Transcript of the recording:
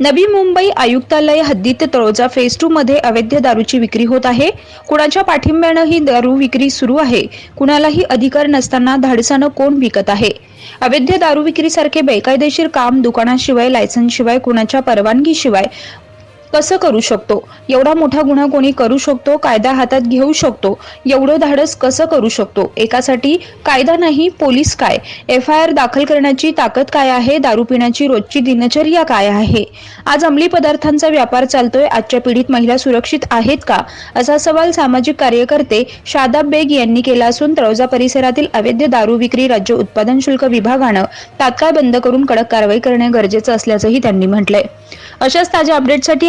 नवी मुंबई आयुक्तालय हद्दीत Taloja phase two मध्ये अवैध दारूची विक्री होत आहे. कुणाच्या पाठिंब्यानं ही दारू विक्री सुरू आहे. कुणालाही अधिकार नसताना धाडसानं कोण विकत आहे? अवैध दारू विक्रीसारखे बेकायदेशीर काम दुकानाशिवाय लायसन्सशिवाय कुणाच्या परवानगीशिवाय कसं करू शकतो? एवढा मोठा गुन्हा कोणी करू शकतो? कायदा हातात घेऊ शकतो? एवढं धाडस कसं करू शकतो? एकासाठी कायदा नाही पोलीस काय? एफ आय आर दाखल करण्याची ताकद काय आहे? दारू पिण्याची रोजची दिनचर्या काय आहे? आज अंमली पदार्थांचा व्यापार चालतोय. आजच्या पिढीत महिला सुरक्षित आहेत का? असा सवाल सामाजिक कार्यकर्ते शादाब बेग यांनी केला असून तळोजा परिसरातील अवैध दारू विक्री राज्य उत्पादन शुल्क विभागानं तात्काळ बंद करून कडक कारवाई करणे गरजेचं असल्याचंही त्यांनी म्हटलंय. अशाच ताज्या अपडेटसाठी